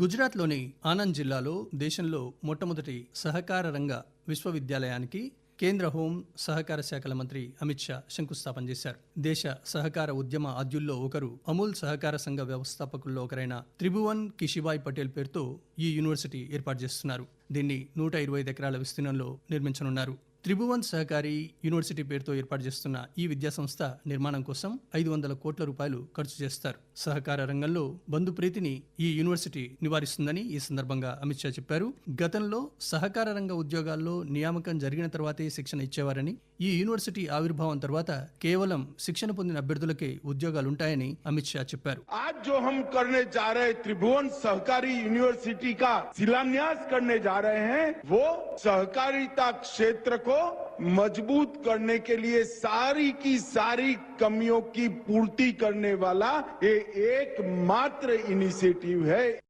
గుజరాత్లోని ఆనంద్ జిల్లాలో దేశంలో మొట్టమొదటి సహకార రంగ విశ్వవిద్యాలయానికి కేంద్ర హోం సహకార శాఖల మంత్రి అమిత్ షా శంకుస్థాపన చేశారు. దేశ సహకార ఉద్యమ ఆద్యుల్లో ఒకరు అమూల్ సహకార సంఘ వ్యవస్థాపకుల్లో ఒకరైన త్రిభువన్ కిషిబాయ్ పటేల్ పేరుతో ఈ యూనివర్సిటీ ఏర్పాటు చేస్తున్నారు. దీన్ని నూట ఇరవై ఐదు ఎకరాల విస్తీర్ణంలో నిర్మించనున్నారు. త్రిభువన్ సహకారి యూనివర్సిటీ పేరుతో ఏర్పాటు చేస్తున్న ఈ విద్యా సంస్థ నిర్మాణం కోసం ఐదు వందల కోట్ల రూపాయలు ఖర్చు చేస్తారు సహకార రంగంలో బంధుప్రీతిని ఈ యూనివర్సిటీ నివారిస్తుందని ఈ సందర్భంగా అమిత్ షా చెప్పారు గతంలో సహకార రంగ ఉద్యోగాల్లో నియామకం జరిగిన తర్వాతే శిక్షణ ఇచ్చేవారని ఈ యూనివర్సిటీ ఆవిర్భావం తర్వాత కేవలం శిక్షణ పొందిన అభ్యర్థులకే ఉద్యోగాలుంటాయని అమిత్ షా చెప్పారు आज जो हम करने जा रहे त्रिभुवन सहकारी यूनिवर्सिटी का शिलान्यास करने जा रहे हैं वो सहकारिता क्षेत्र को मज़बूत करने के लिए सारी की सारी कमियों की पूर्ति करने वाला ये एकमात्र इनिशिएटिव है।